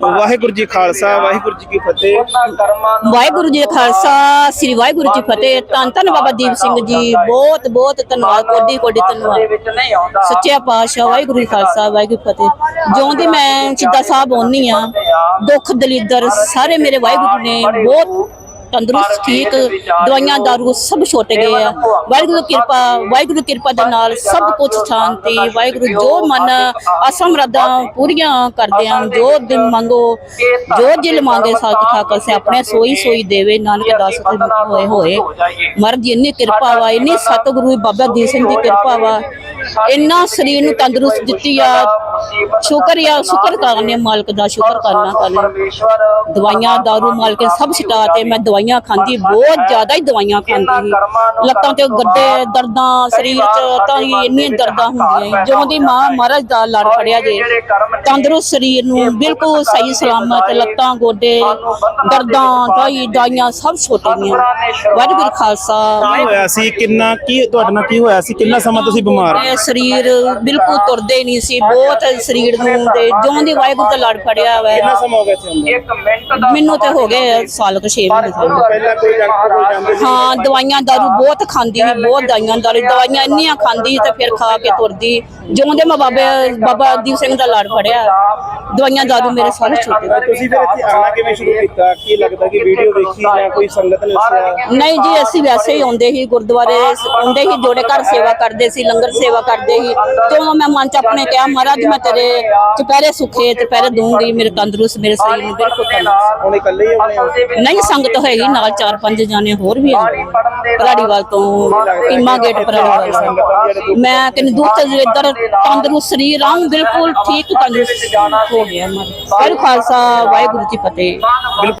ਵਾਹਿਗੁਰੂ ਜੀ ਖਾਲਸਾ, ਵਾਹਿਗੁਰੂ ਜੀ ਕੀ ਫਤਿਹ। ਵਾਹਿਗੁਰੂ ਜੀ ਖਾਲਸਾ, ਸ੍ਰੀ ਵਾਹਿਗੁਰੂ ਜੀ ਫਤਿਹ। ਧੰਨ ਧੰਨ ਬਾਬਾ ਦੀਪ ਸਿੰਘ ਜੀ, ਬਹੁਤ ਬਹੁਤ ਧੰਨਵਾਦ ਕੋਡੀ ਕੋਡੀ ਧੰਨਵਾਦ। ਸੱਚਿਆ ਪਾਤਸ਼ਾਹ, ਵਾਹਿਗੁਰੂ ਜੀ ਖਾਲਸਾ, ਵਾਹਿਗੁਰੂ ਫਤਿਹ। ਜਿਉਂ ਦੀ ਮੈਂ ਸਿੱਧਾ ਸਾਹਿਬ ਆਉਣੀ ਆ ਦੁੱਖ, ਦਲਿੱਦਰ ਸਾਰੇ ਮੇਰੇ ਵਾਹਿਗੁਰੂ ਨੇ ਬਹੁਤ ਤੰਦਰੁਸਤ ਠੀਕ ਦਵਾਈਆਂ ਦਾਰੂ ਸਭ ਛੁੱਟ ਗਏ ਆ। ਵਾਹਿਗੁਰੂ ਕਿਰਪਾ ਵਾਹਿਗੁਰੂ ਕਿਰਪਾ ਦੇ ਨਾਲ ਸਭ ਕੁਝ ਸ਼ਾਂਤੀ ਵਾਹਿਗੁਰੂ ਜੋ ਮਨ ਆਸਾਂ ਮੁਰਾਦਾਂ ਪੂਰੀਆਂ ਕਰਦੇ ਆ ਜੋ ਦਿਲ ਮੰਗੋ ਜੋ ਦਿਲ ਮੰਗੇ ਸਾਖ ਠਾਕਰ ਸੇ ਆਪਣੇ ਸੋਈ ਸੋਈ ਦੇਵੇ ਨਾਨਕ ਦਾਸ ਤੇ ਮੁਖ ਹੋਏ ਹੋਏ ਮਰ ਜੀ ਇੰਨੀ ਕਿਰਪਾ ਵਾ ਇੰਨੀ ਸਤਿਗੁਰੂ ਬਾਬਾ ਦੀਪ ਸਿੰਘ ਦੀ ਕਿਰਪਾ ਵਾ ਇੰਨਾ ਸਰੀਰ ਨੂੰ ਤੰਦਰੁਸਤ ਦਿੱਤੀ ਆ, ਸ਼ੁਕਰ ਆ, ਸ਼ੁਕਰ ਕਰਨੇ ਮਾਲਕ ਦਾ, ਸ਼ੁਕਰ ਕਰਨਾ ਕਰਨਾ ਦਵਾਈਆਂ, ਦਾਰੂ ਮਾਲ ਸਭ ਛਟਾ ਤੇ ਮੈਂ ਦਵਾਈਆਂ ਖਾਂਦੀ, ਬਹੁਤ ਜ਼ਿਆਦਾ ਹੀ ਦਵਾਈਆਂ ਖਾਂਦੀ ਲੱਤਾਂ ਤੇ ਗੱਡੇ, ਦਰਦਾਂ, ਸਰੀਰ 'ਚ ਤਾਂ ਹੀ ਇੰਨੀਆਂ ਦਰਦਾਂ ਹੁੰਦੀਆਂ ਸੀ। ਦੀ ਮਾਂ ਮਹਾਰਾਜ ਦਾ ਲੜ ਫੜਿਆ ਜੇ, ਤੰਦਰੁਸਤ ਸਰੀਰ ਨੂੰ ਬਿਲਕੁਲ ਸਹੀ ਸਲਾਮਤ, ਲੱਤਾਂ, ਗੋਡੇ, ਦਰਦਾਂ ਦਾਈ ਦਾਈਆਂ ਸਭ ਛੁੱਟ ਵਾਹਿਗੁਰੂ ਖਾਲਸਾ। ਕੀ ਹੋਇਆ ਸੀ? ਕਿੰਨਾ, ਕੀ, ਤੁਹਾਡੇ ਨਾਲ ਕੀ ਹੋਇਆ ਸੀ? ਕਿੰਨਾ ਸਮਾਂ ਤੁਸੀਂ ਬਿਮਾਰ? ਇਹ ਸਰੀਰ ਬਿਲਕੁਲ ਤੁਰਦੇ ਹੀ ਨਹੀਂ ਸੀ ਬਹੁਤ ਸਰੀਰ ਨੂੰ ਤੇ ਜਿਉਂ ਦੀ ਵਾਹਿਗੁਰੂ ਦਾ ਲੜ ਫੜਿਆ ਕਿੰਨਾ ਹੋਇਆ ਸਮਾਂ ਹੋ ਗਿਆ ਸੀ ਅੰਦਰ ਮੈਨੂੰ ਤੇ ਹੋ ਗਏ ਸਾਲ ਕੁ 6 ਮਹੀਨੇ ਸਾਲ ਪਹਿਲਾਂ ਕੋਈ ਡਾਕਟਰ ਕੋਲ ਜਾਂਦੇ ਸੀ? ਹਾਂ ਦਵਾਈਆਂ ਦਾਰੂ ਬਹੁਤ ਖਾਂਦੀ ਸੀ ਬਹੁਤ ਦਵਾਈਆਂ ਦਾਰੂ। ਦਵਾਈਆਂ ਇੰਨੀਆਂ ਖਾਂਦੀ ਤੇ ਫਿਰ ਖਾ ਕੇ ਤੁਰਦੀ। ਜਿਉਂ ਦੇ ਮੈਂ ਬਾਬਾ ਬਾਬਾ ਦੀਪ ਸਿੰਘ ਦਾ ਲੜ ਫੜਿਆ। ਦਵਾਈਆਂ ਦਾਰੂ ਮੇਰੇ ਸਾਰੇ ਛੁੱਟ ਗਏ। ਤੁਸੀਂ ਫਿਰ ਇੱਥੇ ਆਉਣਾ ਕਿਵੇਂ ਸ਼ੁਰੂ ਕੀਤਾ? ਕੀ ਲੱਗਦਾ ਕਿ ਵੀਡੀਓ ਵੇਖੀ ਜਾਂ ਕੋਈ ਸੰਗਤ ਨੇ ਦੱਸਿਆ? ਨਹੀਂ ਜੀ ਅਸੀਂ ਵੈਸੇ ਹੀ ਆਉਂਦੇ ਸੀ ਗੁਰਦੁਆਰੇ ਆਉਂਦੇ ਸੀ ਜੋੜੇ ਘਰ ਸੇਵਾ ਕਰਦੇ ਸੀ ਲੰਗਰ ਸੇਵਾ ਕਰਦੇ ਸੀ। ਤੇ ਮੈਂ ਮਨ ਚ ਆਪਣੇ ਕਿਹਾ ਮਹਾਰਾਜ ਮੈਂ ਤੇਰੇ ਚੁਪਹਿਰੇ ਸੁਖੇ ਚੁਪਹਿਰੇ ਦੂੰਗੀ ਮੇਰੇ ਤੰਦਰੁਸਤ ਮੇਰੇ ਸਰੀਰ ਨੂੰ ਬਿਲਕੁਲ ਤੰਦਰੁਸਤ ਹੁਣ ਇਕੱਲੇ ਹੀ ਆਉਣੇ ਹੋ ਨਹੀਂ ਸੰਗਤ ਹੈਗੀ ਨਾਲ ਚਾਰ ਪੰਜ ਜਾਣੇ ਹੋਰ ਵੀ ਹੈਗੇ। ਪਰਾੜੀਵਾਲ ਤੋਂ ਕੀਮਾ ਗੇਟ ਪਰਾੜੀਵਾਲ ਤੋਂ ਮੈਂ ਕਹਿੰਦੀ ਦੁੱਧ ਇੱਧਰ ਤੰਦਰੁਸਤ ਸਰੀਰ ਆਂ ਬਿਲਕੁਲ ਠੀਕ ਤੰਦਰੁਸਤ। ਹੋ ਗਿਆ ਮੈਂ ਵਾਹਿਗੁਰੂ ਖਾਲਸਾ ਵਾਹਿਗੁਰੂ ਜੀ ਫਤਿਹ।